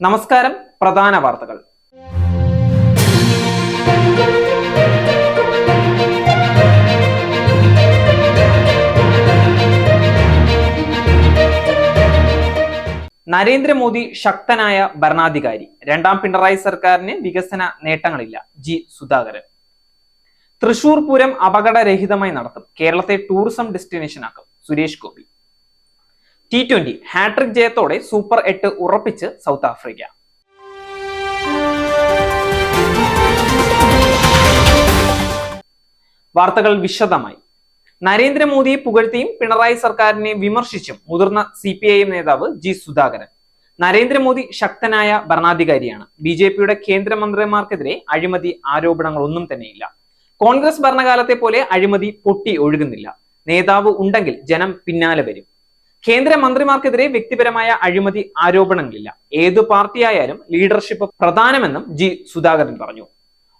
നമസ്കാരം പ്രധാന വാർത്തകൾ. നരേന്ദ്രമോദി ശക്തനായ ഭരണാധികാരി. രണ്ടാം പിണറായി സർക്കാരിന് വികസന നേട്ടങ്ങളില്ല. ജി സുധാകരൻ. തൃശൂർ പൂരം അപകടരഹിതമായി നടത്തും. കേരളത്തെ ടൂറിസം ഡെസ്റ്റിനേഷൻ ആക്കും Suresh Gopi. T twenty hat trick ജയത്തോടെ സൂപ്പർ എട്ട് ഉറപ്പിച്ച് സൗത്ത് ആഫ്രിക്ക വാർത്തകൾ വിശദമായി. നരേന്ദ്രമോദിയെ പുകഴ്ത്തിയും പിണറായി സർക്കാരിനെ വിമർശിച്ചും മുതിർന്ന സി പി ഐ എം നേതാവ് ജി സുധാകരൻ. നരേന്ദ്രമോദി ശക്തനായ ഭരണാധികാരിയാണ്. ബി ജെ പിയുടെ കേന്ദ്രമന്ത്രിമാർക്കെതിരെ അഴിമതി ആരോപണങ്ങളൊന്നും തന്നെയില്ല. കോൺഗ്രസ് ഭരണകാലത്തെ പോലെ അഴിമതി പൊട്ടി ഒഴുകുന്നില്ല. നേതാവ് ഉണ്ടെങ്കിൽ ജനം പിന്നാലെ വരും. കേന്ദ്ര മന്ത്രിമാർക്കെതിരെ വ്യക്തിപരമായ അഴിമതി ആരോപണങ്ങളില്ല. ഏതു പാർട്ടിയായാലും ലീഡർഷിപ്പ് പ്രധാനമെന്നും ജി സുധാകരൻ പറഞ്ഞു.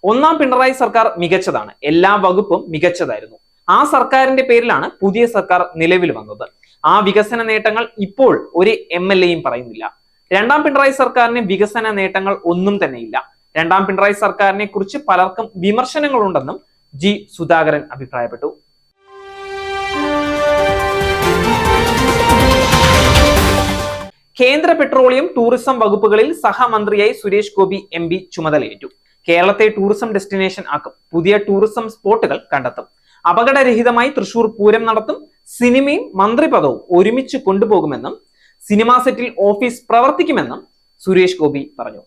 ഒന്നാം പിണറായി സർക്കാർ മികച്ചതാണ്. എല്ലാ വകുപ്പും മികച്ചതായിരുന്നു. ആ സർക്കാരിന്റെ പേരിലാണ് പുതിയ സർക്കാർ നിലവിൽ വന്നത്. ആ വികസന നേട്ടങ്ങൾ ഇപ്പോൾ ഒരു എം എൽ എയും പറയുന്നില്ല. രണ്ടാം പിണറായി സർക്കാരിന് വികസന നേട്ടങ്ങൾ ഒന്നും തന്നെയില്ല. രണ്ടാം പിണറായി സർക്കാരിനെ കുറിച്ച് പലർക്കും വിമർശനങ്ങളുണ്ടെന്നും ജി സുധാകരൻ അഭിപ്രായപ്പെട്ടു. കേന്ദ്ര പെട്രോളിയം ടൂറിസം വകുപ്പുകളിൽ സഹമന്ത്രിയായി സുരേഷ് ഗോപി എം പി ചുമതലയേറ്റു. കേരളത്തെ ടൂറിസം ഡെസ്റ്റിനേഷൻ ആക്കും. പുതിയ ടൂറിസം സ്പോട്ടുകൾ കണ്ടെത്തും. അപകടരഹിതമായി തൃശൂർ പൂരം നടത്തും. സിനിമയും മന്ത്രിപദവും ഒരുമിച്ച് കൊണ്ടുപോകുമെന്നും സിനിമാ സെറ്റിൽ ഓഫീസ് പ്രവർത്തിക്കുമെന്നും സുരേഷ് ഗോപി പറഞ്ഞു.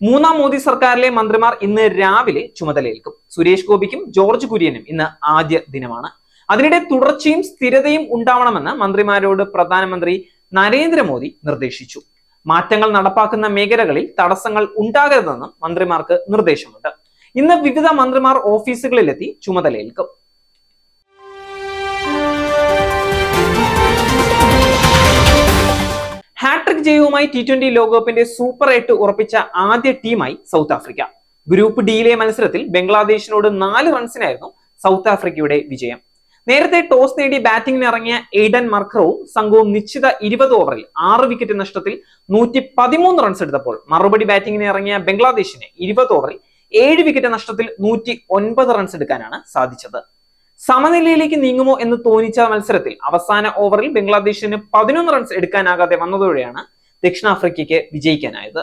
മൂന്നാം മോദി സർക്കാരിലെ മന്ത്രിമാർ ഇന്ന് രാവിലെ ചുമതലയേൽക്കും. സുരേഷ് ഗോപിക്കും ജോർജ് കുര്യനും ഇന്ന് ആദ്യ ദിനമാണ്. അതിനിടെ തുടർച്ചയും സ്ഥിരതയും ഉണ്ടാവണമെന്ന് മന്ത്രിമാരോട് പ്രധാനമന്ത്രി നരേന്ദ്രമോദി നിർദ്ദേശിച്ചു. മാറ്റങ്ങൾ നടപ്പാക്കുന്ന മേഖലകളിൽ തടസ്സങ്ങൾ ഉണ്ടാകരുതെന്നും മന്ത്രിമാർക്ക് നിർദ്ദേശമുണ്ട്. ഇന്ന് വിവിധ മന്ത്രിമാർ ഓഫീസുകളിലെത്തി ചുമതലയേൽക്കും. ഹാട്രിക് ജയവുമായി ടി ട്വന്റി ലോകകപ്പിന്റെ സൂപ്പർ എട്ട് ഉറപ്പിച്ച ആദ്യ ടീമായി സൗത്ത് ആഫ്രിക്ക. ഗ്രൂപ്പ് ഡിയിലെ മത്സരത്തിൽ ബംഗ്ലാദേശിനോട് നാല് റൺസിനായിരുന്നു സൗത്ത് ആഫ്രിക്കയുടെ വിജയം. നേരത്തെ ടോസ് നേടി ബാറ്റിംഗിന് ഇറങ്ങിയ എയ്ഡൻ മർക്കറവും സംഘവും നിശ്ചിത ഇരുപത് ഓവറിൽ ആറ് വിക്കറ്റ് നഷ്ടത്തിൽ നൂറ്റി പതിമൂന്ന് റൺസ് എടുത്തപ്പോൾ മറുപടി ബാറ്റിംഗിന് ഇറങ്ങിയ ബംഗ്ലാദേശിന് ഇരുപത് ഓവറിൽ ഏഴ് വിക്കറ്റ് നഷ്ടത്തിൽ നൂറ്റി ഒൻപത് റൺസ് എടുക്കാനാണ് സാധിച്ചത്. സമനിലയിലേക്ക് നീങ്ങുമോ എന്ന് തോന്നിച്ച മത്സരത്തിൽ അവസാന ഓവറിൽ ബംഗ്ലാദേശിന് പതിനൊന്ന് റൺസ് എടുക്കാനാകാതെ വന്നതോടെയാണ് ദക്ഷിണാഫ്രിക്കയ്ക്ക് വിജയിക്കാനായത്.